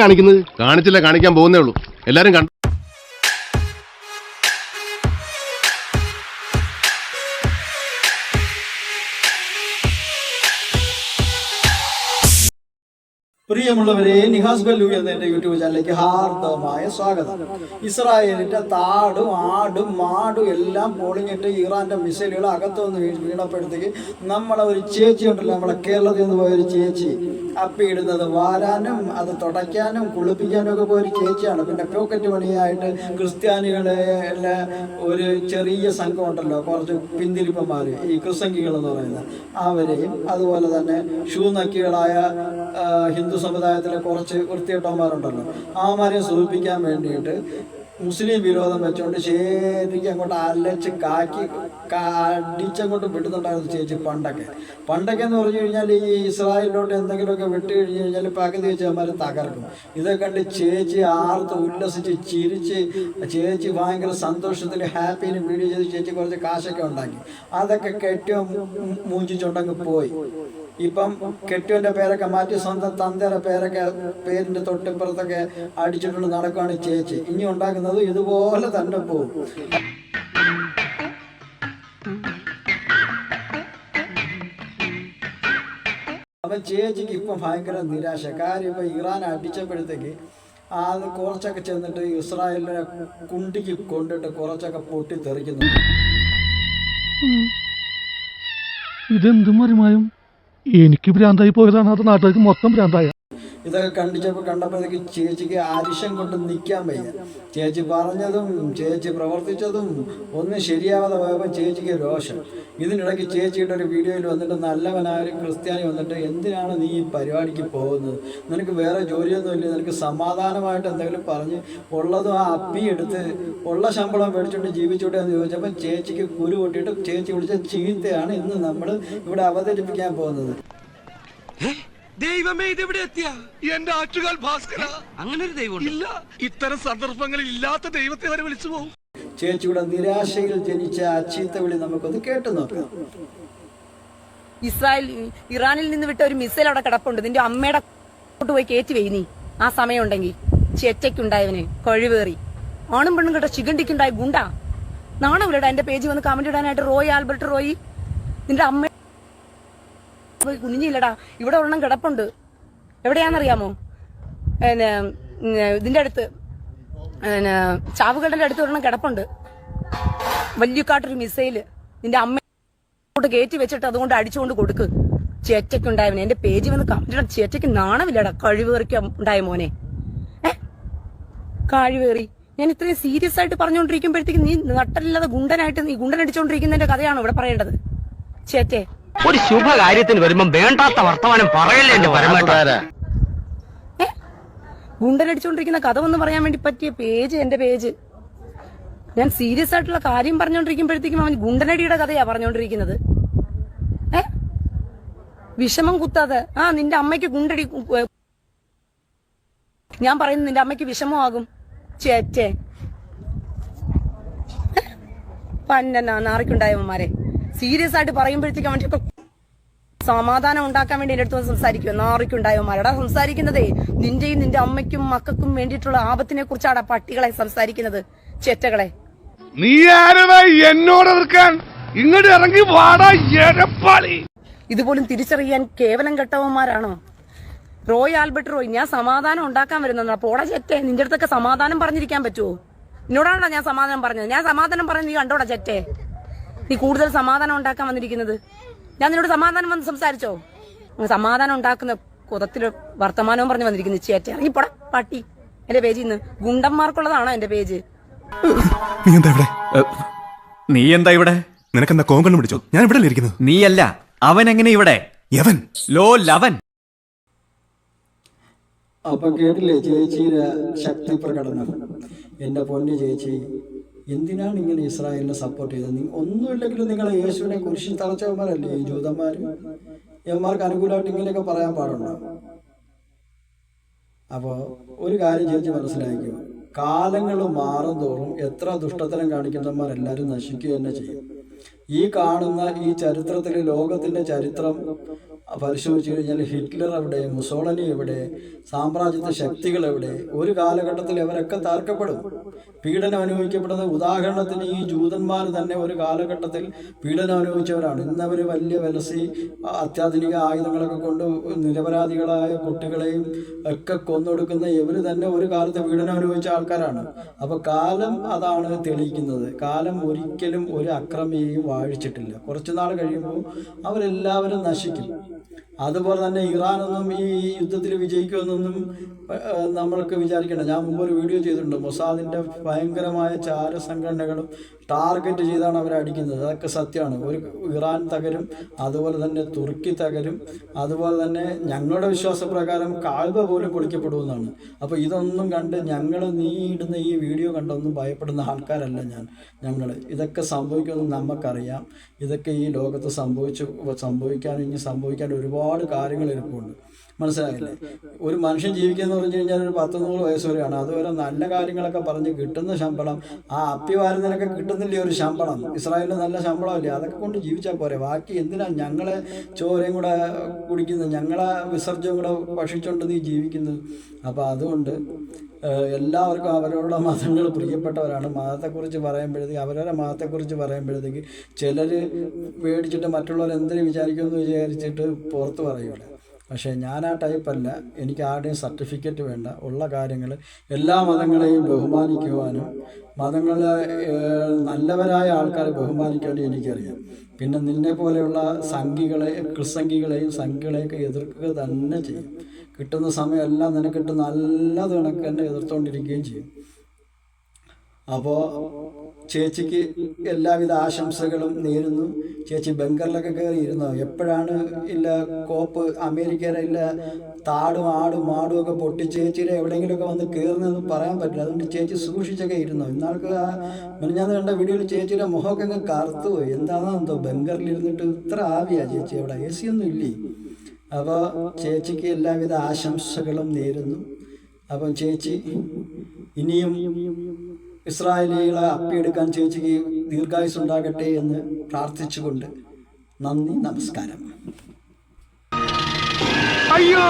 കാണിക്കുന്നത്? കാണിച്ചില്ല കാണിക്കാൻ പോകുന്നേ ഉള്ളൂ. എല്ലാരും കണ്ടു? പ്രിയമുള്ളവരെ നിഹാസ് ബല്ലു എന്ന എന്റെ യൂട്യൂബ് ചാനലിലേക്ക് ഹാർദവമായ സ്വാഗതം. ഇസ്രായേലിന്റെ താടും ആടും മാടും എല്ലാം പൊളിഞ്ഞിട്ട് ഇറാന്റെ മിസൈലുകൾ അകത്തുനിന്ന് വീണപ്പെടുത്തി നമ്മളെ ഒരു ചേച്ചി ഉണ്ടല്ലോ നമ്മളെ കേരളത്തിൽ നിന്ന് പോയ ഒരു ചേച്ചി. അപ്പിയിടുന്നത് വാരാനും അത് തുടയ്ക്കാനും കുളിപ്പിക്കാനും ഒക്കെ പോയ ഒരു ചേച്ചിയാണ്. പിന്നെ പോക്കറ്റ് പണിയായിട്ട് ക്രിസ്ത്യാനികളെ ഒരു ചെറിയ സംഘം ഉണ്ടല്ലോ കുറച്ച് പിന്തിരിപ്പന്മാർ ഈ ക്രിസംഗികൾ എന്ന് പറയുന്നത് അവരെയും അതുപോലെ തന്നെ ഷൂ നക്കികളായ ഹിന്ദു സമുദായത്തിലെ കുറച്ച് വൃത്തികെട്ടവന്മാരുണ്ടല്ലോ. അവന്മാരെ സൂചിപ്പിക്കാൻ വേണ്ടിയിട്ട് മുസ്ലിം വിരോധം വെച്ചുകൊണ്ട് ശരിക്കും അങ്ങോട്ട് അലച്ച് കാക്കി അടിച്ചങ്ങോട്ട് വിടുന്നുണ്ടായിരുന്നു ചേച്ചി പണ്ടൊക്കെ. പണ്ടൊക്കെ എന്ന് പറഞ്ഞു കഴിഞ്ഞാൽ ഈ ഇസ്രായേലിലോട്ട് എന്തെങ്കിലുമൊക്കെ വിട്ട് കഴിഞ്ഞ് കഴിഞ്ഞാൽ പകുതി വെച്ച് അവന്മാർ തകർക്കും. ഇതൊക്കെ കണ്ട് ചേച്ചി ആർത്ത് ഉല്ലസിച്ച് ചിരിച്ച് ചേച്ചി ഭയങ്കര സന്തോഷത്തിൽ ഹാപ്പിയിൽ വീഡിയോ ചെയ്ത് ചേച്ചി കുറച്ച് കാശൊക്കെ ഉണ്ടാക്കി. അതൊക്കെ കെട്ടിയോ മൂഞ്ചിച്ചുണ്ടെങ്കിൽ പോയി. ഇപ്പം കെട്ടുവിന്റെ പേരൊക്കെ മാറ്റി സ്വന്തം തന്തയുടെ പേരൊക്കെ പേരിന്റെ തൊട്ടിപ്പുറത്തൊക്കെ അടിച്ചിട്ടുണ്ട് നടക്കുകയാണ് ചേച്ചി. ഇനി ഉണ്ടാക്കുന്നത് ഇതുപോലെ തന്നെ പോകും. അപ്പൊ ചേച്ചിക്ക് ഇപ്പം ഭയങ്കര നിരാശ. കാര്യം ഇപ്പൊ ഇറാൻ അടിച്ചപ്പോഴത്തേക്ക് അത് കുറച്ചൊക്കെ ചെന്നിട്ട് ഇസ്രായേലിനെ കുണ്ടിക്ക് കൊണ്ടിട്ട് കുറച്ചൊക്കെ പൊട്ടിത്തെറിക്കുന്നു തെറിക്കുന്നു ഇതെന്ത് മറിമായും? എനിക്ക് ഭ്രാന്തായി പോയതാണ് അത് നാട്ടുകാർക്ക് മൊത്തം ഭ്രാന്തായ. ഇതൊക്കെ കണ്ടിച്ചപ്പോൾ കണ്ടപ്പോഴത്തേക്ക് ചേച്ചിക്ക് ആരിശം കൊണ്ട് നിൽക്കാൻ വയ്യ. ചേച്ചി പറഞ്ഞതും ചേച്ചി പ്രവർത്തിച്ചതും ഒന്നും ശരിയാവാതെ പോയപ്പോൾ ചേച്ചിക്ക് രോഷം. ഇതിനിടയ്ക്ക് ചേച്ചിയുടെ ഒരു വീഡിയോയിൽ വന്നിട്ട് നല്ലവനായ ക്രിസ്ത്യാനി വന്നിട്ട് എന്തിനാണ് നീ ഈ പരിപാടിക്ക് പോകുന്നത്? നിനക്ക് വേറെ ജോലിയൊന്നുമില്ല നിനക്ക് സമാധാനമായിട്ട് എന്തെങ്കിലും പറഞ്ഞ് ഉള്ളതും ആ അപ്പി എടുത്ത് ഉള്ള ശമ്പളം മേടിച്ചുകൊണ്ട് ജീവിച്ചോട്ടെ എന്ന് ചോദിച്ചപ്പോൾ ചേച്ചിക്ക് കുരു പൊട്ടിയിട്ട് ചേച്ചി വിളിച്ച ചീത്തയാണ് ഇന്ന് നമ്മൾ ഇവിടെ അവതരിപ്പിക്കാൻ പോകുന്നത്. ദൈവമേ ഇതെവിടെ എത്തിയ? എന്റെ ആറ്റുകാൽ ഭാസ്കര. അങ്ങനെ ഒരു ദൈവം ഇല്ല. ഇത്തരം സന്ദർഭങ്ങളിൽ ഇല്ലാത്ത ദൈവത്തെ വരെ വിളിച്ചു പോകും. ചേച്ചിയുടെ നിരാശയിൽ ജനിച്ച ചീത്ത ചീത്തവിളി നമുക്കൊന്ന് കേട്ടു നോക്കാം. ഇസ്രായേൽ ഇറാനിൽ നിന്ന് വിട്ട ഒരു മിസൈൽ അവിടെ കിടപ്പുണ്ട്. നിന്റെ അമ്മയുടെ ോട്ട് പോയി കയറ്റി വെയ് നീ. ആ സമയം ഉണ്ടെങ്കിൽ ചെറ്റയ്ക്കുണ്ടായവന് കഴിവേറി. ആണും പെണ്ണും കേട്ട ചികണ്ടിക്കുണ്ടായ ഗുണ്ട. നാണം ഇല്ലടാ എന്റെ പേജ് വന്ന് കമന്റ് ഇടാനായിട്ട് റോയ് ആൽബർട്ട് റോയി നിന്റെ അമ്മ പോയി കുനിഞ്ഞില്ലടാ. ഇവിടെ ഒരെണ്ണം കിടപ്പുണ്ട്. എവിടെയാണെന്നറിയാമോ? പിന്നെ ഇതിന്റെ അടുത്ത് പിന്നെ ചാവുകളുടെ അടുത്ത് ഒരെണ്ണം കിടപ്പുണ്ട്. വല്യക്കാട്ടൊരു മിസൈൽ. നിന്റെ അമ്മ കയറ്റി വെച്ചിട്ട് അതുകൊണ്ട് അടിച്ചുകൊണ്ട് കൊടുക്ക്. ചേറ്റയ്ക്കുണ്ടായവനെ എന്റെ പേജ് വന്ന് കമന്റ് ചേറ്റയ്ക്ക് നാണമില്ലടാ കഴിവേറിക്ക് ഉണ്ടായ മോനെ. കഴിവേറി ഞാൻ ഇത്രയും സീരിയസ് ആയിട്ട് പറഞ്ഞുകൊണ്ടിരിക്കുമ്പോഴത്തേക്ക് നീ നട്ടലില്ലാതെ ഗുണ്ടനായിട്ട് നീ ഗുണ്ടൻ അടിച്ചുകൊണ്ടിരിക്കുന്നതിന്റെ കഥയാണോ ഇവിടെ പറയേണ്ടത്? ചേറ്റേ ഒരു ശുഭകാര്യത്തിന് വരുമ്പം വേണ്ടാത്ത വർത്തമാനം പറയല്ലേ എന്റെ പരമേട്ടാര ഗുണ്ടനടിച്ചോണ്ടിരിക്കുന്ന കഥ ഒന്ന് പറയാൻ വേണ്ടി പറ്റിയ പേജ് എന്റെ പേജ്. ഞാൻ സീരിയസ് ആയിട്ടുള്ള കാര്യം പറഞ്ഞുകൊണ്ടിരിക്കുമ്പോഴത്തേക്കും അവൻ ഗുണ്ടനടിയുടെ കഥയാ പറഞ്ഞുകൊണ്ടിരിക്കുന്നത് ഏ? വിഷമം കുത്താതെ. ആ നിന്റെ അമ്മയ്ക്ക് ഗുണ്ടടി ഞാൻ പറയുന്നത് നിന്റെ അമ്മയ്ക്ക് വിഷമമാകും. ചേച്ചേ പന്നനാ നാറിക്കുണ്ടായവന്മാരെ സീരിയസ് ആയിട്ട് പറയുമ്പോഴത്തേക്കും അവന്റെ സമാധാനം ഉണ്ടാക്കാൻ വേണ്ടി എന്റെ അടുത്ത് വന്ന് നാറിക്കുണ്ടായോ മരടാ സംസാരിക്കുന്നതേ നിന്റെയും നിന്റെ അമ്മയ്ക്കും മക്കൾക്കും വേണ്ടിയിട്ടുള്ള ആപത്തിനെ കുറിച്ചാടാ പട്ടികളെ സംസാരിക്കുന്നത് ചേറ്റകളെ. നീ എന്നോട് ഇങ്ങോട്ട് ഇറങ്ങി വാടാ ഇതുപോലും തിരിച്ചറിയാൻ കേവലം കെട്ടവന്മാരാണോ? റോയ് ആൽബർട്ട് റോയ് ഞാൻ സമാധാനം ഉണ്ടാക്കാൻ വരുന്നതാ. പോടാ ചെറ്റേ നിന്റെ അടുത്തൊക്കെ സമാധാനം പറഞ്ഞിരിക്കാൻ പറ്റുമോ എന്നോടാണോ ഞാൻ സമാധാനം പറഞ്ഞത്. ഞാൻ സമാധാനം പറഞ്ഞു നീ കണ്ടോടാ ചെറ്റേ. നീ കൂടുതൽ സമാധാനം ഉണ്ടാക്കാൻ വന്നിരിക്കുന്നത്? ഞാൻ നിന്നോട് സമാധാനം വന്ന് സംസാരിച്ചോ? സമാധാനം ഉണ്ടാക്കുന്ന കുതത്തിൽ വർത്തമാനവും പറഞ്ഞു വന്നിരിക്കുന്നു. ചേറ്റ ഇറങ്ങി പോടാ പാട്ടി. എന്റെ പേജിൽ നിന്ന് ഗുണ്ടന്മാർക്കുള്ളതാണോ എന്റെ പേജ്. നീ എന്താ ഇവിടെ? നീ എന്താ ഇവിടെ? നിനക്കെന്താ കോങ്കണ്ണം പിടിച്ചോ? ഞാൻ ഇവിടെ ഇരിക്കുന്നത്. നീയല്ല അവൻ എങ്ങനെ ഇവിടെ? യവൻ. ലോ ലവൻ. അപ്പൊ കേട്ടില്ലേ ചേച്ചിയുടെ ശക്തി പ്രകടനം. എന്റെ പൊന്നു ചേച്ചി എന്തിനാണ് ഇങ്ങനെ ഇസ്രായേലിനെ സപ്പോർട്ട് ചെയ്തത്? ഒന്നുമില്ലെങ്കിലും നിങ്ങൾ യേശുവിനെ കുരിശിൽ തളച്ചവന്മാരല്ലേ ഈ ജൂതന്മാര്? യവന്മാർക്ക് അനുകൂലമായിട്ട് ഇങ്ങനെയൊക്കെ പറയാൻ പാടുണ്ടോ? അപ്പോൾ ഒരു കാര്യം ചേച്ചി മനസ്സിലാക്കിയോ കാലങ്ങൾ മാറും തോറും എത്ര ദുഷ്ടത്തരം കാണിക്കുന്നവന്മാരെല്ലാവരും നശിക്കുക തന്നെ ചെയ്യും. ഈ കാണുന്ന ഈ ചരിത്രത്തിൽ ലോകത്തിന്റെ ചരിത്രം പരിശോധിച്ചു കഴിഞ്ഞാൽ ഹിറ്റ്ലർ എവിടെ മുസോളനി എവിടെ സാമ്രാജ്യത്തെ ശക്തികൾ എവിടെ ഒരു കാലഘട്ടത്തിൽ അവരൊക്കെ തർക്കപ്പെടും പീഡനം അനുഭവിക്കപ്പെടുന്ന ഉദാഹരണത്തിന് ഈ ജൂതന്മാർ തന്നെ ഒരു കാലഘട്ടത്തിൽ പീഡനം അനുഭവിച്ചവരാണ്. ഇന്നവർ വലിയ വലസി അത്യാധുനിക ആയുധങ്ങളൊക്കെ കൊണ്ട് നിരപരാധികളായ കുട്ടികളെയും ഒക്കെ കൊന്നൊടുക്കുന്ന ഇവർ തന്നെ ഒരു കാലത്ത് പീഡനം അനുഭവിച്ച ആൾക്കാരാണ്. അപ്പോൾ കാലം അതാണ് തെളിയിക്കുന്നത്. കാലം ഒരിക്കലും ഒരു അക്രമിയെയും വാഴിച്ചിട്ടില്ല. കുറച്ചു നാൾ കഴിയുമ്പോൾ അവരെല്ലാവരും നശിക്കും. Okay. അതുപോലെ തന്നെ ഇറാനൊന്നും ഈ യുദ്ധത്തിൽ വിജയിക്കുമെന്നൊന്നും നമ്മൾക്ക് വിചാരിക്കേണ്ട. ഞാൻ മുമ്പ് ഒരു വീഡിയോ ചെയ്തിട്ടുണ്ട്. മൊസാദിന്റെ ഭയങ്കരമായ ചാര സംഘടനകളും ടാർഗറ്റ് ചെയ്താണ് അവർ അടിക്കുന്നത്. അതൊക്കെ സത്യമാണ്. ഒരു ഇറാൻ തകരും അതുപോലെ തന്നെ തുർക്കി തകരും അതുപോലെ തന്നെ ഞങ്ങളുടെ വിശ്വാസപ്രകാരം കാൽവ പോലും പൊളിക്കപ്പെടുമെന്നാണ്. അപ്പോൾ ഇതൊന്നും കണ്ട് ഞങ്ങൾ നീ ഇടുന്ന ഈ വീഡിയോ കണ്ടൊന്നും ഭയപ്പെടുന്ന ആൾക്കാരല്ല ഞാൻ. ഞങ്ങൾ ഇതൊക്കെ സംഭവിക്കുമെന്ന് നമുക്കറിയാം ഇതൊക്കെ ഈ ലോകത്ത് സംഭവിച്ചു സംഭവിക്കാൻ ഇനി സംഭവിക്കാൻ ഒരുപാട് കാര്യങ്ങൾ ഇരിപ്പുണ്ട് മനസ്സിലായില്ലേ? ഒരു മനുഷ്യൻ ജീവിക്കുക പറഞ്ഞു കഴിഞ്ഞാൽ ഒരു പത്ത് നൂറ് വയസ്സ് വരെയാണ്. അതുവരെ നല്ല കാര്യങ്ങളൊക്കെ പറഞ്ഞ് കിട്ടുന്ന ശമ്പളം ആ അപ്പിവാരുന്നതിനൊക്കെ കിട്ടുന്നില്ലേ ഒരു ശമ്പളം? ഇസ്രായേലിന് നല്ല ശമ്പളമല്ലേ? അതൊക്കെ കൊണ്ട് ജീവിച്ചാൽ പോരെ. ബാക്കി എന്തിനാ ഞങ്ങളെ ചോരയും കൂടെ കുടിക്കുന്നത്? ഞങ്ങളെ വിസർജ്യം കൂടെ ഭക്ഷിച്ചുകൊണ്ട് നീ ജീവിക്കുന്നത്? അപ്പോൾ അതുകൊണ്ട് എല്ലാവർക്കും അവരവരുടെ മതങ്ങൾ പ്രിയപ്പെട്ടവരാണ്. മതത്തെക്കുറിച്ച് പറയുമ്പോഴത്തേക്ക് അവരവരുടെ മതത്തെക്കുറിച്ച് പറയുമ്പോഴത്തേക്ക് ചിലർ മേടിച്ചിട്ട് മറ്റുള്ളവർ എന്തിനു വിചാരിക്കുമെന്ന് വിചാരിച്ചിട്ട് പുറത്ത് പറയൂല. പക്ഷേ ഞാൻ ആ ടൈപ്പല്ല എനിക്ക് ആരുടെയും സർട്ടിഫിക്കറ്റ് വേണ്ട. ഉള്ള കാര്യങ്ങൾ എല്ലാ മതങ്ങളെയും ബഹുമാനിക്കുവാനും മതങ്ങളെ നല്ലവരായ ആൾക്കാരെ ബഹുമാനിക്കാനും എനിക്കറിയാം. പിന്നെ നിന്നെ പോലെയുള്ള സംഘികളെ ക്രിസംഘികളെയും സംഘികളെയൊക്കെ എതിർക്കുക തന്നെ ചെയ്യും. കിട്ടുന്ന സമയമെല്ലാം നിനക്കിട്ട് നല്ല കണക്ക് തന്നെ എതിർത്തോണ്ടിരിക്കുകയും ചെയ്യും. അപ്പോൾ ചേച്ചിക്ക് എല്ലാവിധ ആശംസകളും നേരുന്നു. ചേച്ചി ബംഗറിലൊക്കെ കയറി ഇരുന്നു? എപ്പോഴാണ് ഇല്ല കോപ്പ് അമേരിക്കയിലെ ഇല്ല താടും ആടും മാടും ഒക്കെ പൊട്ടി ചേച്ചിയുടെ എവിടെയെങ്കിലുമൊക്കെ വന്ന് കയറുന്നതെന്ന് പറയാൻ പറ്റില്ല. അതുകൊണ്ട് ചേച്ചി സൂക്ഷിച്ചൊക്കെ ഇരുന്നു? ഇന്നാൾക്ക് ആ മിനിഞ്ഞാന്ന് കണ്ട വീഡിയോയിൽ ചേച്ചിയുടെ മുഖമൊക്കെ അങ്ങ് കറുത്തു എന്താണെന്നോ ബംഗറിലിരുന്നിട്ട് ഇത്ര ആവിയാ ചേച്ചി അവിടെ. എ സി ഒന്നും ഇല്ലേ? അപ്പോൾ ചേച്ചിക്ക് എല്ലാവിധ ആശംസകളും നേരുന്നു. അപ്പം ചേച്ചി ഇനിയും ഇസ്രായേലികളെ അപ്പിയെടുക്കാൻ ചേച്ചിക്ക് ദീർഘായുസ് ഉണ്ടാകട്ടെ എന്ന് പ്രാർത്ഥിച്ചുകൊണ്ട് നന്ദി നമസ്കാരം. അയ്യോ